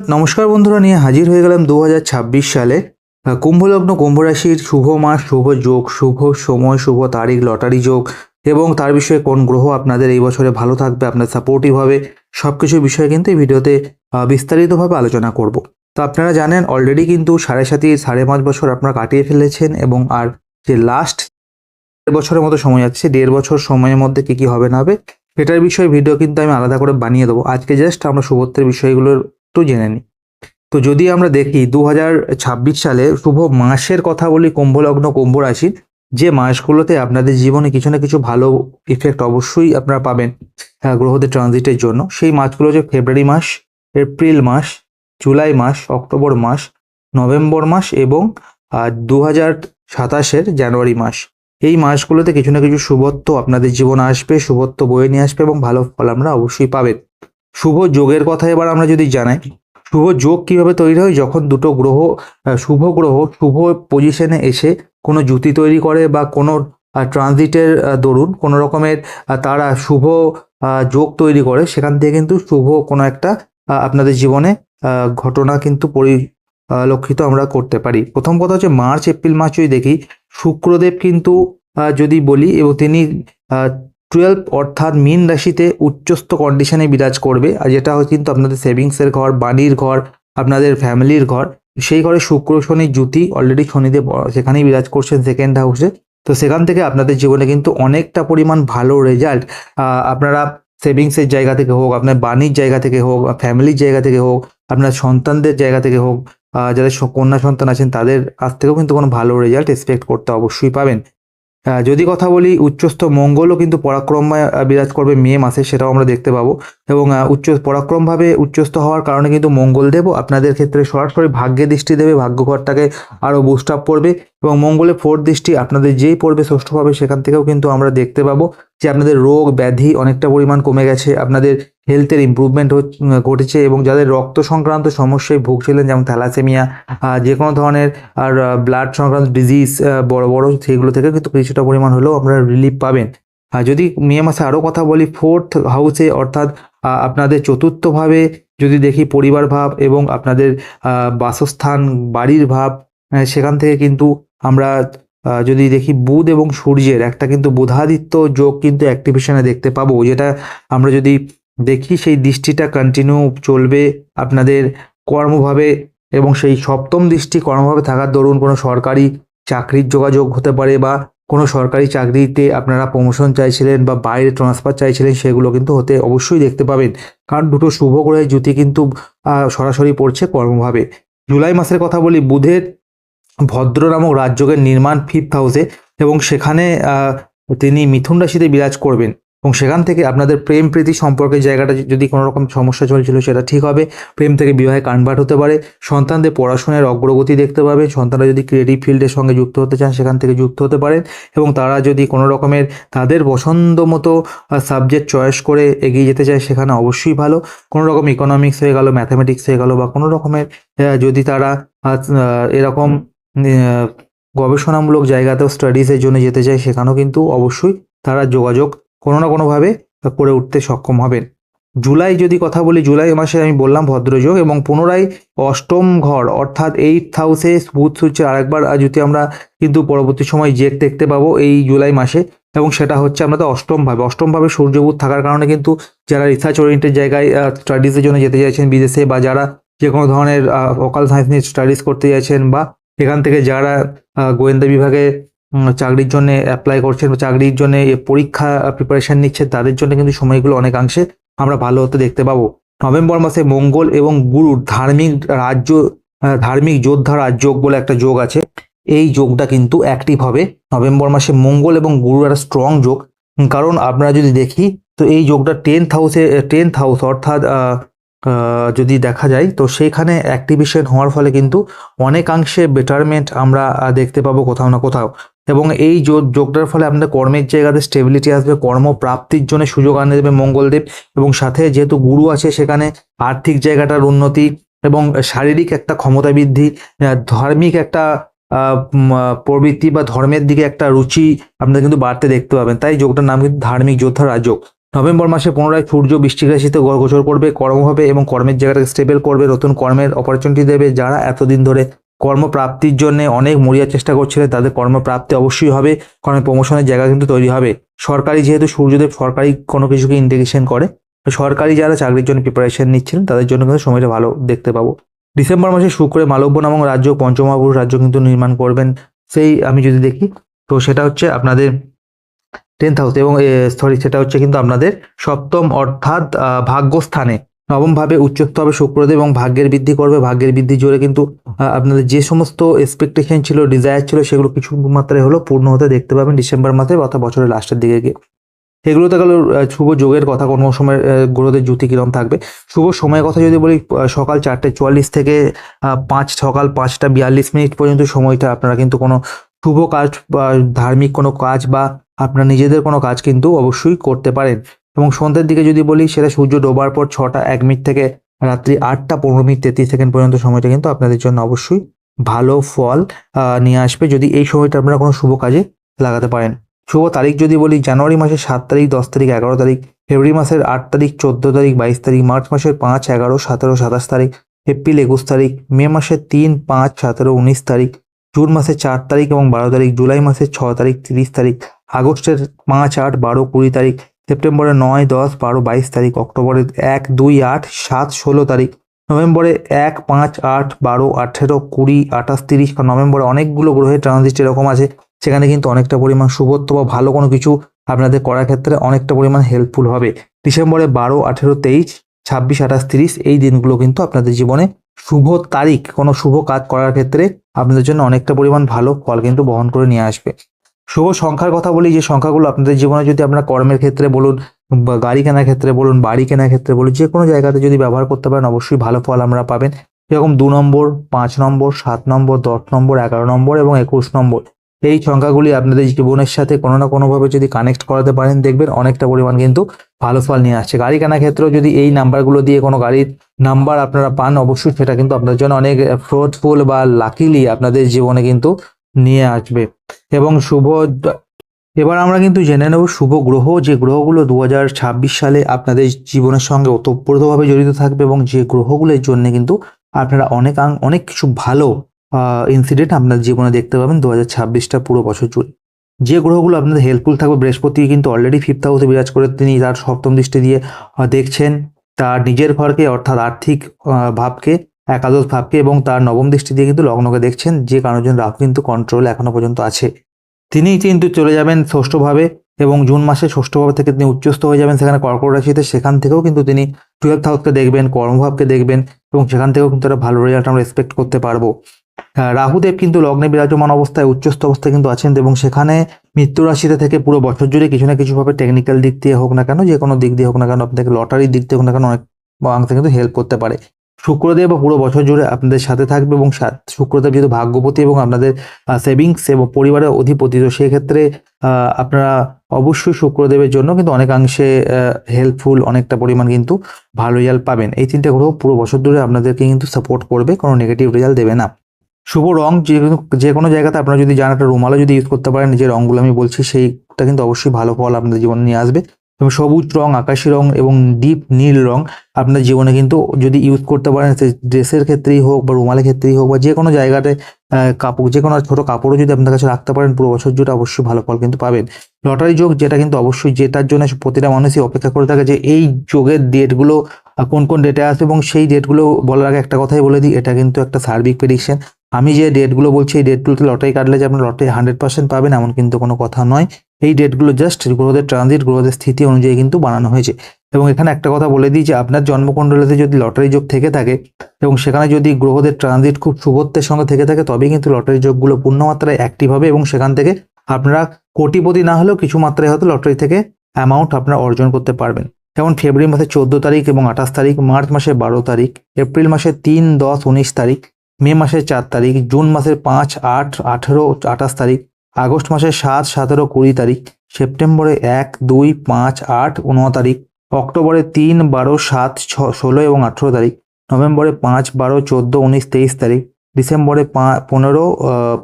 নমস্কার বন্ধুরা, নিয়ে হাজির হয়ে গেলাম দু হাজার ছাব্বিশ সালে। কুম্ভলগ্ন কুম্ভ রাশির শুভ মাস, শুভ যোগ, শুভ সময়, শুভ তারিখ, লটারি যোগ এবং তার বিষয়ে কোন গ্রহ আপনাদের এই বছরে ভালো থাকবে, আপনার সাপোর্টিভ হবে সব কিছু বিষয়ে কিন্তু এই ভিডিওতে বিস্তারিতভাবে আলোচনা করব। তো আপনারা জানেন অলরেডি কিন্তু সাড়ে সাতি সাড়ে পাঁচ বছর আপনারা কাটিয়ে ফেলেছেন এবং আর যে লাস্ট দেড় বছরের মতো সময় আছে দেড় বছর সময়ের মধ্যে কি কি হবে না হবে, সেটার বিষয়ে ভিডিও কিন্তু আমি আলাদা করে বানিয়ে দেবো। আজকে জাস্ট আমরা শুভত্বের বিষয়গুলোর একটু জেনে নিই তো যদি আমরা দেখি দু হাজার ছাব্বিশ সালে শুভ মাসের কথা বলি কুম্ভলগ্ন কুম্ভ রাশির যে মাসগুলোতে আপনাদের জীবনে কিছু না কিছু ভালো ইফেক্ট অবশ্যই আপনারা পাবেন গ্রহদের ট্রানজিটের জন্য। সেই মাসগুলো হচ্ছে ফেব্রুয়ারি মাস এপ্রিল মাস জুলাই মাস অক্টোবর মাস নভেম্বর মাস এবং দু হাজার সাতাশের জানুয়ারি মাস। এই মাসগুলোতে কিছু না কিছু শুভত্ব আপনাদের জীবন আসবে শুভত্ব বয়ে নিয়ে আসবে এবং ভালো ফল আমরা অবশ্যই পাবেন। শুভ যোগের কথা এবার আমরা যদি জানাই, শুভ যোগ কীভাবে তৈরি হয়? যখন দুটো গ্রহ শুভ গ্রহ শুভ পজিশনে এসে কোনো জুতি তৈরি করে বা কোনো ট্রানজিটের দরুন কোনো রকমের তারা শুভ যোগ তৈরি করে, সেখান থেকে কিন্তু শুভ কোনো একটা আপনাদের জীবনে ঘটনা কিন্তু পরিলক্ষিত আমরা করতে পারি। প্রথম কথা হচ্ছে মার্চ, এপ্রিল মাস যদি দেখি, শুক্রদেব কিন্তু যদি বলি এবং তিনি টুয়েলভ অর্থাৎ মীন রাশিতে উচ্চস্থ কন্ডিশনে বিরাজ করবে। আর যেটা হয় কিন্তু আপনাদের সেভিংসের ঘর বাণীর ঘর, আপনাদের ফ্যামিলির ঘর, সেই ঘরে শুক্র, শনি জুতি অলরেডি শনিদেব সেখানেই বিরাজ করছেন সেকেন্ড হাউসে তো সেখান থেকে আপনাদের জীবনে কিন্তু অনেকটা পরিমাণ ভালো রেজাল্ট আপনারা সেভিংসের জায়গা থেকে হোক, আপনার বাণীর জায়গা থেকে হোক ফ্যামিলির জায়গা থেকে হোক, আপনার সন্তানদের জায়গা থেকে হোক যাদের কন্যা সন্তান আছেন, তাদের কাছ থেকেও কিন্তু কোনো ভালো রেজাল্ট এক্সপেক্ট করতে অবশ্যই পাবেন। যদি কথা বলি, উচ্চস্থ মঙ্গলও কিন্তু পরাক্রমে বিরাজ করবে মে মাসে, সেটাও আমরা দেখতে পাবো। এবং উচ্চ, পরাক্রমভাবে উচ্চস্থ হওয়ার কারণে কিন্তু মঙ্গলদেবও আপনাদের ক্ষেত্রে সরাসরি ভাগ্যে দৃষ্টি দেবে, ভাগ্যঘরটাকে আরও বুস্ট আপ করবে। এবং মঙ্গলের ফোর্থ দৃষ্টি আপনাদের যেই পড়বে ষষ্ঠভাবে সেখান থেকেও কিন্তু আমরা দেখতে পাবো যে আপনাদের রোগ, ব্যাধি অনেকটা পরিমাণ কমে গেছে। আপনাদের হেলথের ইমপ্রুভমেন্ট ঘটেছে এবং যাদের রক্ত সংক্রান্ত সমস্যায় ভুগছিলেন, যেমন থ্যালাসেমিয়া যে কোনো ধরনের, আর ব্লাড সংক্রান্ত ডিজিজ বড় বড়, সেগুলো থেকে কিন্তু কিছুটা পরিমাণ হলেও আপনারা রিলিফ পাবেন। আর যদি মে মাসে আরও কথা বলি ফোর্থ হাউসে অর্থাৎ আপনাদের চতুর্থভাবে যদি দেখি পরিবার ভাব এবং আপনাদের বাসস্থান, বাড়ির ভাব সেখান থেকে কিন্তু আমরা যদি দেখি বুধ এবং সূর্যের, একটা কিন্তু বুধাদিত্য যোগ কিন্তু অ্যাক্টিভেশনে দেখতে পাবো, যেটা আমরা যদি দেখি সেই দৃষ্টিটা কন্টিনিউ চলবে আপনাদের কর্মভাবে এবং সেই সপ্তম দৃষ্টি কর্মভাবে থাকার দরুন কোনো সরকারি চাকরির যোগাযোগ হতে পারে বা কোনো সরকারি চাকরিতে আপনারা প্রমোশন চাইছিলেন বা বাইরে ট্রান্সফার চাইছিলেন সেগুলো কিন্তু হতে অবশ্যই দেখতে পাবেন। কারণ দুটো শুভ গ্রহের জুতি কিন্তু সরাসরি পড়ছে কর্মভাবে। জুলাই মাসের কথা বলি, বুধের ভদ্র নামক রাজযোগের নির্মাণ ফিফথ হাউসে এবং সেখানে তিনি মিথুন রাশিতে বিরাজ করবেন। এবং সেখান থেকে আপনাদের প্রেম প্রীতি সম্পর্কের জায়গাটা যদি কোনো রকম সমস্যা চলছিল সেটা ঠিক হবে। প্রেম থেকে বিবাহে কনভার্ট হতে পারে। সন্তানদের পড়াশোনার অগ্রগতি দেখতে পাবে সন্তানরা যদি ক্রিয়েটিভ ফিল্ডের সঙ্গে যুক্ত হতে চান, সেখান থেকে যুক্ত হতে পারেন। এবং তারা যদি কোনো রকমের তাদের পছন্দ মতো সাবজেক্ট চয়েস করে এগিয়ে যেতে চায়, সেখানে অবশ্যই ভালো। কোনো রকম ইকোনমিক্স হয়ে গেল ম্যাথামেটিক্স হয়ে গেল বা কোনো রকমের যদি তারা এরকম গবেষণামূলক জায়গাতেও স্টাডিজের জন্য যেতে চায়, সেখানেও কিন্তু অবশ্যই তারা যোগাযোগ কোনো না কোনোভাবে করে উঠতে সক্ষম হবেন। জুলাই যদি কথা বলি, জুলাই মাসে আমি বললাম ভদ্রযোগ এবং পুনরায় অষ্টম ঘর অর্থাৎ এইট হাউসে বুধ সূর্যের আরেকবার। যদি আমরা কিন্তু পরবর্তী সময় জেক দেখতে পাবো এই জুলাই মাসে এবং সেটা হচ্ছে আমাদের অষ্টম ভাবে। অষ্টম ভাবে সূর্য বুধ থাকার কারণে কিন্তু যারা রিসার্চ ওরিয়েন্টেড জায়গায় স্টাডিজের জন্য যেতে চাইছেন বিদেশে বা যারা যে কোনো ধরনের ওকাল সায়েন্স নিয়ে স্টাডিজ করতে চাইছেন বা এখান থেকে যারা গোয়েন্দা বিভাগে চাকরির জন্য অ্যাপ্লাই করছেন বা চাকরির জন্য পরীক্ষা প্রিপারেশন নিচ্ছেন তাদের জন্য কিন্তু সময়গুলো অনেকাংশে আমরা ভালো হতে দেখতে পাবো। নভেম্বর মাসে মঙ্গল এবং গুরুর ধার্মিক রাজ্য ধার্মিক যোদ্ধা রাজযোগ বলে একটা যোগ আছে। এই যোগটা কিন্তু অ্যাক্টিভ হবে। নভেম্বর মাসে মঙ্গল এবং গুরুর একটা স্ট্রং যোগ। কারণ আমরা যদি দেখি, তো এই যোগটা টেন্থ হাউসে টেন্থ হাউস অর্থাৎ যদি দেখা যায়, তো সেইখানে অ্যাক্টিভেশন হওয়ার ফলে কিন্তু অনেকাংশে বেটারমেন্ট আমরা দেখতে পাবো কোথাও না কোথাও। এবং এই যোগ- যোগটার ফলে আপনাদের কর্মের জায়গাতে স্টেবিলিটি আসবে, কর্মপ্রাপ্তির জন্য সুযোগ আনে দেবে মঙ্গলদেব এবং সাথে যেহেতু গুরু আছে সেখানে আর্থিক জায়গাটার উন্নতি এবং শারীরিক একটা ক্ষমতা বৃদ্ধি ধার্মিক একটা প্রবৃত্তি বা ধর্মের দিকে একটা রুচি আপনারা কিন্তু বাড়তে দেখতে পাবেন। তাই যোগটার নাম কিন্তু ধার্মিক যোদ্ধা রাজযোগ। নভেম্বর মাসে পুনরায় সূর্য বৃষ্টিক রাশিতে গোচর করবে, কর্ম হবে এবং কর্মের জায়গাটাকে স্টেবল করবে, নতুন কর্মের অপরচুনিটি দেবে যারা এতদিন ধরে কর্মপ্রাপ্তির জন্য অনেক মরিয়ার চেষ্টা করছিলেন তাদের কর্মপ্রাপ্তি অবশ্যই হবে কর্মে প্রমোশনের জায়গা কিন্তু তৈরি হবে। সরকারি যেহেতু সূর্যদেব সরকারি কোনো কিছুকে ইন্ডিকেশন করে সরকারি যারা চাকরির জন্য প্রিপারেশন নিচ্ছিলেন, তাদের জন্য কিন্তু সময়টা ভালো দেখতে পাবো। ডিসেম্বর মাসে শুক্রে মালব্য নামক রাজ্য, পঞ্চমহাপুরুষ রাজ্য কিন্তু নির্মাণ করবেন, সেই আমি যদি দেখি, তো সেটা হচ্ছে আপনাদের টেন্থ হাউস এবং সরি সেটা হচ্ছে কিন্তু আপনাদের সপ্তম অর্থাৎ ভাগ্যস্থানে। নবম ভাবে উচ্চস্থ হবে শুক্রদেব এবং ভাগ্যের বৃদ্ধি করবে। ভাগ্যের বৃদ্ধি জোরে কিন্তু আপনাদের যে সমস্ত এক্সপেকটেশন ছিল ডিজায়ার ছিল, সেগুলো কিছু মাত্রায় হলো পূর্ণ হতে দেখতে পাবেন ডিসেম্বর মাসে অর্থাৎ বছরের লাস্টের দিকে গিয়ে। এগুলোতে গেল শুভ যোগের কথা। কোনো সময় গ্রহদের জ্যোতি কিরম থাকবে? শুভ সময়ের কথা যদি বলি সকাল চারটে চুয়াল্লিশ থেকে পাঁচ, সকাল পাঁচটা বিয়াল্লিশ মিনিট পর্যন্ত সময়টা আপনারা কিন্তু কোনো শুভ কাজ বা ধার্মিক কোনো কাজ বা আপনার নিজেদের কোনো কাজ কিন্তু অবশ্যই করতে পারেন। এবং সন্ধ্যের দিকে যদি বলি, সেটা সূর্য ডোবার পর ছটা, এক মিনিট থেকে রাত্রি আটটা, পনেরো মিনিট, তেত্রিশ সেকেন্ড পর্যন্ত সময়টা কিন্তু আপনাদের জন্য অবশ্যই ভালো ফল নিয়ে আসবে যদি এই সময়টা আপনারা কোনো শুভ কাজে লাগাতে পারেন। শুভ তারিখ যদি বলি, জানুয়ারি মাসের সাত তারিখ, দশ তারিখ, এগারো তারিখ, ফেব্রুয়ারি মাসের আট তারিখ, চোদ্দ তারিখ, বাইশ তারিখ, মার্চ মাসের পাঁচ, এগারো, সতেরো, সাতাশ তারিখ, এপ্রিল একুশ তারিখ, মে মাসের তিন, পাঁচ, সতেরো, উনিশ তারিখ, জুন মাসের চার তারিখ এবং বারো তারিখ, জুলাই মাসের ছ তারিখ, তিরিশ তারিখ, আগস্টের পাঁচ, আট, বারো, কুড়ি তারিখ সেপ্টেম্বরের নয়, দশ, বারো, বাইশ তারিখ, অক্টোবরের এক, দুই, আট, সাত, ষোলো তারিখ নভেম্বরে এক, পাঁচ, আট, বারো, আঠেরো, কুড়ি, আঠাশ, তিরিশ কারণ নভেম্বরে অনেকগুলো গ্রহের ট্রানজিট এরকম আছে, সেখানে কিন্তু অনেকটা পরিমাণ শুভত্ব বা ভালো কোনো কিছু আপনাদের করার ক্ষেত্রে অনেকটা পরিমাণ হেল্পফুল হবে। ডিসেম্বরে বারো, আঠেরো, তেইশ, ছাব্বিশ, আঠাশ, তিরিশ, এই দিনগুলো কিন্তু আপনাদের জীবনে শুভ তারিখ, কোনো শুভ কাজ করার ক্ষেত্রে আপনাদের জন্য অনেকটা পরিমাণ ভালো ফল কিন্তু বহন করে নিয়ে আসবে। শুভ সংখ্যার কথা বলি, যে সংখ্যাগুলো আপনাদের জীবনে যদি আপনার কর্মের ক্ষেত্রে বলুন গাড়ি কেনার ক্ষেত্রে বলুন, বাড়ি কেনার ক্ষেত্রে বলুন, যে কোনো জায়গাতে যদি ব্যবহার করতে পারেন, অবশ্যই ভালো ফল আমরা পাবেন। যেরকম দু নম্বর, পাঁচ নম্বর, সাত নম্বর, দশ নম্বর, এগারো নম্বর এবং একুশ নম্বর। এই সংখ্যাগুলি আপনাদের জীবনের সাথে কোনো না কোনোভাবে যদি কানেক্ট করাতে পারেন, দেখবেন অনেকটা পরিমাণ কিন্তু ভালো ফল নিয়ে আসছে। গাড়ি কেনার ক্ষেত্রেও যদি এই নাম্বারগুলো দিয়ে কোনো গাড়ির নাম্বার আপনারা পান, অবশ্যই সেটা কিন্তু আপনাদের জন্য অনেক ফ্রুটফুল বা লাকিলি আপনাদের জীবনে কিন্তু নিয়ে আসবে। এবং শুভ এবার আমরা কিন্তু জেনে নেব শুভ গ্রহ, যে গ্রহগুলো দু হাজার ছাব্বিশ সালে আপনাদের জীবনের সঙ্গে ওতপ্রোতভাবে জড়িত থাকবে এবং যে গ্রহগুলোর জন্য কিন্তু আপনারা অনেক অনেক কিছু ভালো ইনসিডেন্ট আপনার জীবনে দেখতে পাবেন দু হাজার ছাব্বিশটা পুরো বছর জুড়ে। যে গ্রহগুলো আপনাদের হেল্পফুল থাকবে বৃহস্পতি কিন্তু অলরেডি ফিফথ হাউসে বিরাজ করে তিনি তার সপ্তম দৃষ্টি দিয়ে দেখছেন। তার নিজের ঘরকে অর্থাৎ আর্থিক ভাবকে একাদশ ভাবকে এবং তার নবম দৃষ্টি দিয়ে কিন্তু লগ্নকে দেখছেন, যে কারণের জন্য রাহু কিন্তু কন্ট্রোল এখনও পর্যন্ত আছে। তিনি কিন্তু চলে যাবেন ষষ্ঠভাবে এবং জুন মাসে ষষ্ঠভাবে থেকে তিনি উচ্চস্থ হয়ে যাবেন সেখানে কর্কট রাশিতে। সেখান থেকেও কিন্তু তিনি টুয়েলভ হাউসকে দেখবেন কর্মভাবকে দেখবেন এবং সেখান থেকেও কিন্তু একটা ভালো রেজাল্ট আমরা এক্সপেক্ট করতে পারব। রাহুদেব কিন্তু লগ্নে বিরাজমান অবস্থায় উচ্চস্থ অবস্থায় কিন্তু আছেন এবং সেখানে মৃত্যু রাশিতে থেকে পুরো বছর জুড়ে কিছু না কিছুভাবে টেকনিক্যাল দিক দিয়ে হোক না কেন, যে কোনো দিক দিয়ে হোক না কেন, আপনাকে লটারির দিক দিয়ে হোক না কেন অনেক অংশে কিন্তু হেল্প করতে পারে। শুক্রদেব পুরো বছর জুড়ে আপনাদের সাথে থাকবে এবং শুক্রদেব যেহেতু ভাগ্যপতি এবং আপনাদের সেভিংস এবং পরিবারের অধিপতি, তো সেক্ষেত্রে আপনারা অবশ্যই শুক্রদেবের জন্য কিন্তু অনেকাংশে হেল্পফুল অনেকটা পরিমাণ কিন্তু ভালো রেজাল্ট পাবেন। এই তিনটে গ্রহ পুরো বছর ধরে আপনাদেরকে কিন্তু সাপোর্ট করবে, কোনো নেগেটিভ রেজাল্ট দেবে না। শুভ রং যে যে কোনো জায়গাতে আপনারা যদি জান একটা রুমালও যদি ইউজ করতে পারেন, যে রঙগুলো আমি বলছি সেইটা কিন্তু অবশ্যই ভালো ফল আপনাদের জীবনে নিয়ে আসবে। এবং সবুজ রং, আকাশি রং এবং ডিপ নীল রং আপনার জীবনে কিন্তু যদি ইউজ করতে পারেন, সে ড্রেসের ক্ষেত্রেই হোক বা রুমালের ক্ষেত্রেই হোক বা যে কোনো জায়গাতে কাপড়, যে কোনো ছোট কাপড়ও যদি আপনার কাছে রাখতে পারেন, পুরো বছর জুড়ে অবশ্যই ভালো ফল কিন্তু পাবেন। লটারি যোগ যেটা কিন্তু অবশ্যই যেটার জন্য প্রতিটা মানুষই অপেক্ষা করে থাকে যে এই যোগের ডেটগুলো কোন কোন ডেটে আসবে এবং সেই ডেটগুলো বলার আগে একটা কথাই বলে দিই, এটা কিন্তু একটা সার্বিক প্রেডিকশন আমি যে ডেটগুলো বলছি, এই ডেটগুলোতে লটারি কাটলে যে আপনি লটারি হান্ড্রেড পার্সেন্ট পাবেন এমন কিন্তু কোনো কথা নয়। এই ডেটগুলো জাস্ট গ্রহদের ট্রানজিট গ্রহদের স্থিতি অনুযায়ী কিন্তু বানানো হয়েছে। এবং এখানে একটা কথা বলে দিই যে, আপনার জন্মকুণ্ডলীতে যদি লটারি যোগ থেকে থাকে এবং সেখানে যদি গ্রহদের ট্রানজিট খুব শুভত্বের সঙ্গে থেকে থাকে, তবেই কিন্তু লটারি যোগগুলো পূর্ণমাত্রায় অ্যাক্টিভ হবে এবং সেখান থেকে আপনারা কোটিপতি না হলেও কিছু মাত্রায় হয়তো লটারি থেকে অ্যামাউন্ট আপনারা অর্জন করতে পারবেন। যেমন ফেব্রুয়ারি মাসে চোদ্দ তারিখ এবং আঠাশ তারিখ, মার্চ মাসে বারো তারিখ, এপ্রিল মাসে তিন, দশ, উনিশ তারিখ, মে মাসের চার তারিখ, জুন মাসের পাঁচ, আট, আঠেরো, আঠাশ তারিখ আগস্ট মাসের সাত, সতেরো, কুড়ি তারিখ, সেপ্টেম্বরে এক, দুই, পাঁচ, আট উন তারিখ, অক্টোবরে তিন, বারো, সাত, ছ, ষোলো এবং আঠেরো তারিখ, নভেম্বরে পাঁচ, বারো, চোদ্দ, উনিশ, তেইশ তারিখ, ডিসেম্বরে পনেরো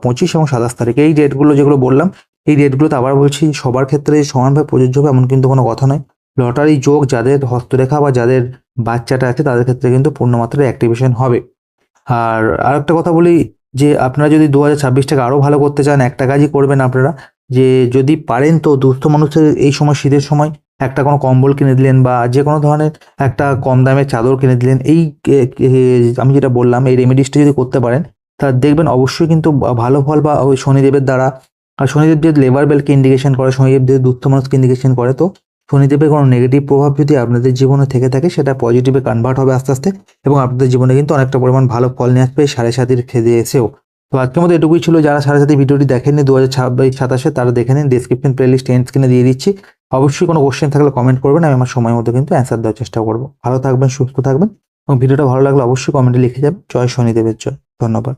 পঁচিশ এবং সাতাশ তারিখ। এই ডেটগুলো যেগুলো বললাম, এই ডেটগুলোতে আবার বলছি, সবার ক্ষেত্রে সমানভাবে প্রযোজ্য হবে, এমন কিন্তু কোনো কথা নয়। লটারি যোগ যাদের হস্তরেখা বা যাদের বাচ্চাটা আছে, তাদের ক্ষেত্রে কিন্তু পূর্ণমাত্রায় অ্যাক্টিভেশন হবে। আর আরেকটা কথা বলি যে আপনারা যদি দু হাজার ছাব্বিশটাকে আরও ভালো করতে চান, একটা কাজই করবেন আপনারা, যে যদি পারেন তো দুস্থ মানুষের এই সময়, শীতের সময় একটা কোনো কম্বল কিনে দিলেন বা যে কোনো ধরনের একটা কম দামের চাদর কিনে দিলেন, এই আমি যেটা বললাম, এই রেমেডিসটা যদি করতে পারেন, তা দেখবেন অবশ্যই কিন্তু ভালো ফল বা ওই শনিদেবের দ্বারা, আর শনিদেব যদি লেবার বেলকে ইন্ডিকেশন করে, শনিদেব যদি দুস্থ মানুষকে ইন্ডিকেশন করে, তো শনিদেবের কোনো নেগেটিভ প্রভাব যদি আপনাদের জীবনে থেকে থাকে, সেটা পজিটিভে কনভার্ট হবে আস্তে আস্তে এবং আপনাদের জীবনে কিন্তু অনেকটা পরিমাণ ভালো ফল নিয়ে আসবে সাড়ে সাতির খেদে এসেও। তো আজকের মতো এটুকুই ছিল। যারা সাড়ে সাথে ভিডিওটি দেখেননি দু হাজার ছাব্বিশ সাতাশে তারা দেখে নিন। ডিসক্রিপশন প্লেলিস্ট এন্ড স্ক্রিনে দিয়ে দিচ্ছি। অবশ্যই কোনো কোশ্চেন থাকলে কমেন্ট করবেন, আমি আমার সময় মতো কিন্তু অ্যান্সার দেওয়ার চেষ্টা করব। ভালো থাকবেন, সুস্থ থাকবেন এবং ভিডিওটা ভালো লাগলে অবশ্যই কমেন্টে লিখে যাবেন। জয় শনিদেবের জয়। ধন্যবাদ।